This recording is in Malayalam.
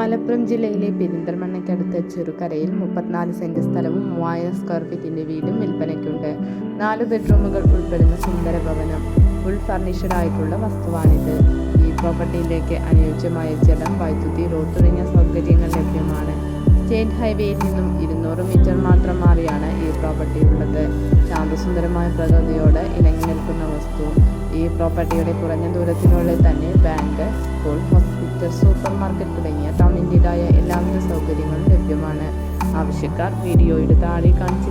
മലപ്പുറം ജില്ലയിലെ പെരിന്തൽമണ്ണയ്ക്കടുത്ത ചെറുകരയിൽ മുപ്പത്തിനാല് സെന്റ് സ്ഥലവും മൂവായിരം സ്ക്വയർ ഫീറ്റിന്റെ വീടും വിൽപ്പനയ്ക്കുണ്ട്. നാല് ബെഡ്റൂമുകൾ ഉൾപ്പെടുന്ന സുന്ദര ഭവനം ഫുൾ ഫർണിഷ്ഡ് ആയിട്ടുള്ള വസ്തുവാണിത്. ഈ പ്രോപ്പർട്ടിയിലേക്ക് അനുയോജ്യമായ ജലം വൈദ്യുതി റോഡ് തുടങ്ങിയ സൗകര്യങ്ങൾ ലഭ്യമാണ്. സ്റ്റേറ്റ് ഹൈവേയിൽ നിന്നും ഇരുന്നൂറ് മീറ്റർ മാത്രം മാറിയാണ് ഈ പ്രോപ്പർട്ടി ഉള്ളത്. ശാന്തസുന്ദരമായ പ്രകൃതിയോട് ഇണങ്ങി നിൽക്കുന്ന വസ്തു. ഈ പ്രോപ്പർട്ടിയുടെ കുറഞ്ഞ ദൂരത്തിനുള്ളിൽ തന്നെ ബാങ്ക് ടൗണിന്റെതായ എല്ലാവിധ സൗകര്യങ്ങളും ലഭ്യമാണ്. ആവശ്യക്കാർ വീഡിയോയുടെ താഴെ ബന്ധപ്പെടുക